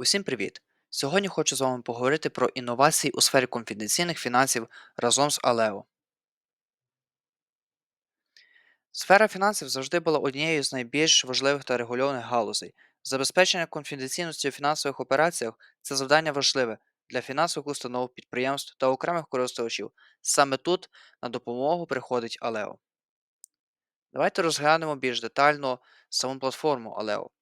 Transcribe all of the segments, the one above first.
Усім привіт! Сьогодні хочу з вами поговорити про інновації у сфері конфіденційних фінансів разом з Алео. Сфера фінансів завжди була однією з найбільш важливих та регульованих галузей. Забезпечення конфіденційності у фінансових операціях це завдання важливе для фінансових установ, підприємств та окремих користувачів. Саме тут на допомогу приходить Алео. Давайте розглянемо більш детально саму платформу Aleo.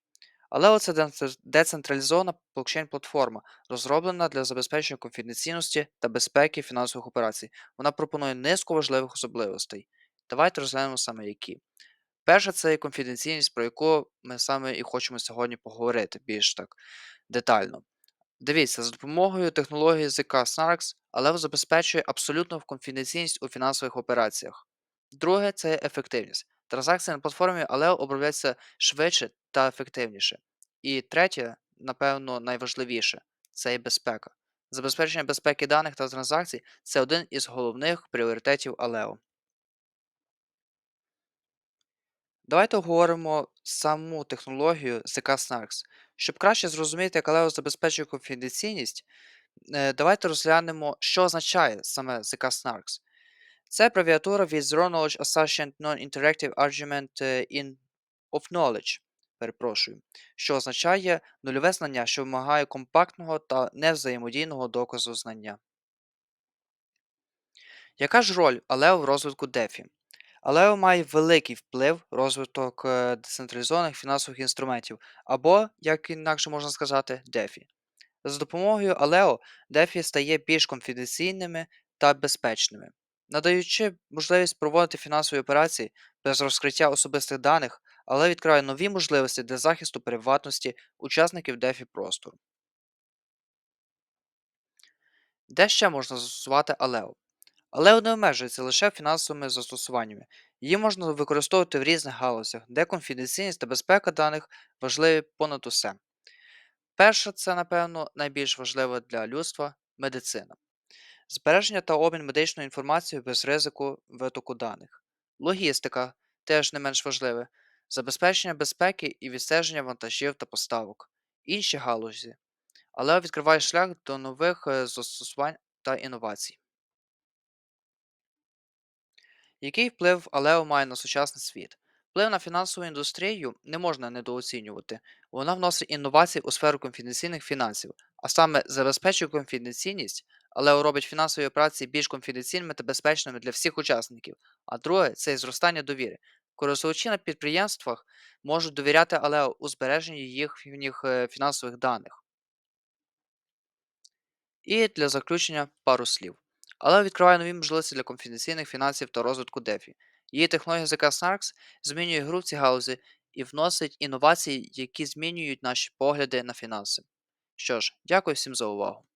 Aleo – це децентр- децентралізована блокчейн-платформа, розроблена для забезпечення конфіденційності та безпеки фінансових операцій. Вона пропонує низку важливих особливостей. Давайте розглянемо саме які. Перше це конфіденційність, про яку ми саме і хочемо сьогодні поговорити більш так детально. Дивіться, за допомогою технології ЗК SNARKS Aleo забезпечує абсолютну конфіденційність у фінансових операціях. Друге це ефективність. Транзакції на платформі Aleo обробляються швидше та ефективніше. І третє, напевно, найважливіше це і безпека. Забезпечення безпеки даних та транзакцій це один із головних пріоритетів Aleo. Давайте обговоримо саму технологію ZK Snarks. Щоб краще зрозуміти, як Aleo забезпечує конфіденційність, е, давайте розглянемо, що означає саме ZK Snarks. Це абревіатура від Zero Knowledge Association Non-Interactive Argument е, in of Knowledge, перепрошую, що означає нульове знання, що вимагає компактного та невзаємодійного доказу знання. Яка ж роль Алео в розвитку DeFi? Алео має великий вплив розвиток е, децентралізованих фінансових інструментів, або, як інакше можна сказати, DeFi. За допомогою Aleo DeFi стає більш конфіденційними та безпечними, надаючи можливість проводити фінансові операції без розкриття особистих даних, але відкриває нові можливості для захисту приватності учасників DeFi простору. Де ще можна застосувати Aleo? Aleo не обмежується лише фінансовими застосуваннями. Її можна використовувати в різних галузях, де конфіденційність та безпека даних важливі понад усе. Перше, це, напевно, найбільш важливе для людства медицина. Збереження та обмін медичною інформацією без ризику витоку даних. Логістика теж не менш важливе. Забезпечення безпеки і відстеження вантажів та поставок. Інші галузі, але відкриває шлях до нових е, застосувань та інновацій. Який вплив Алео має на сучасний світ? Вплив на фінансову індустрію не можна недооцінювати. Вона вносить інновації у сферу конфіденційних фінансів, а саме забезпечує конфіденційність, Алео робить фінансові операції більш конфіденційними та безпечними для всіх учасників. А друге це і зростання довіри. Користувачі на підприємствах можуть довіряти Алео у збереженні їхніх е, фінансових даних. І для заключення пару слів. Але відкриває нові можливості для конфіденційних фінансів та розвитку DeFi. Її технологія ZK Snarks змінює гру в цій галузі і вносить інновації, які змінюють наші погляди на фінанси. Що ж, дякую всім за увагу.